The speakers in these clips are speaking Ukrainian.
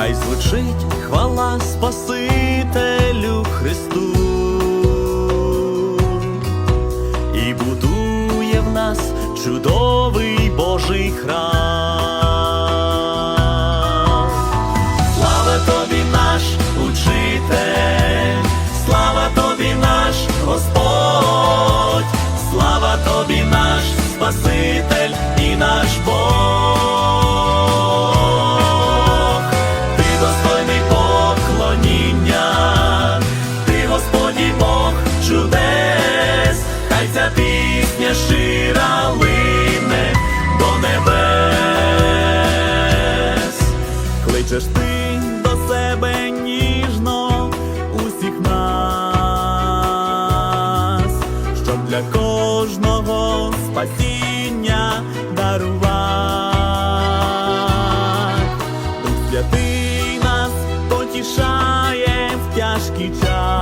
Хай звучить хвала Спасителю Христу і будує в нас чудовий Божий храм. Чудес, хай ця пісня щира лине до небес. Кличеш ти до себе ніжно усіх нас, щоб для кожного спасіння дарувати. Дух Святий нас потішає в тяжкий час,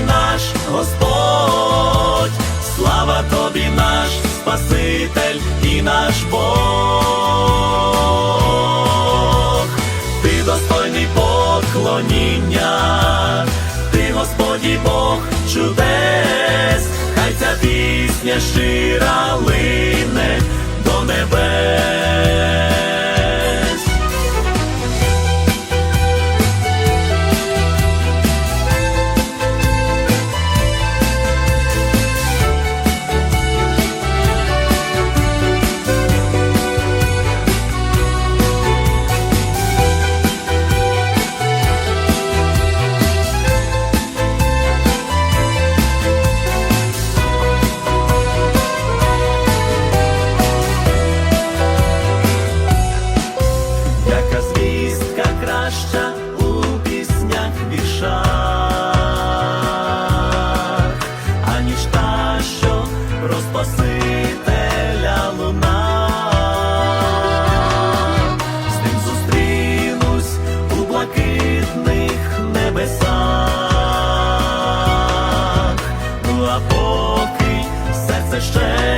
наш Господь, слава тобі наш Спаситель і наш Бог. Ти достойний поклоніння, ти Господі Бог чудес, хай ця пісня щира лине Спасителя луна. З ним зустрінусь у блакитних небесах. Ну а поки серце ще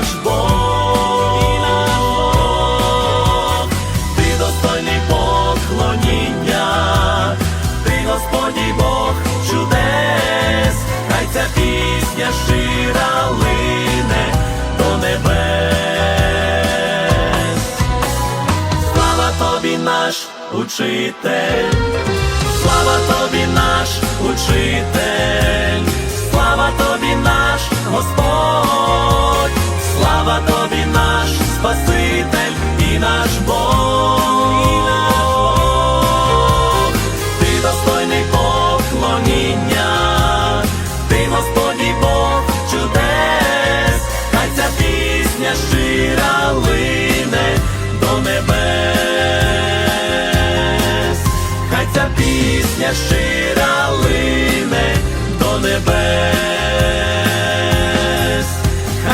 наш Бог. Ти достойний поклоніння, ти Господі Бог чудес, хай ця пісня щира лине до небес. Слава тобі наш учитель, слава тобі наш учитель, Спаситель і наш Бог. Ти достойний поклоніння, ти Господі Бог чудес, хай ця пісня щира лине до небес, хай ця пісня щира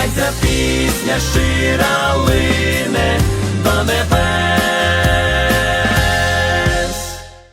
хай ця пісня щира лине до небес.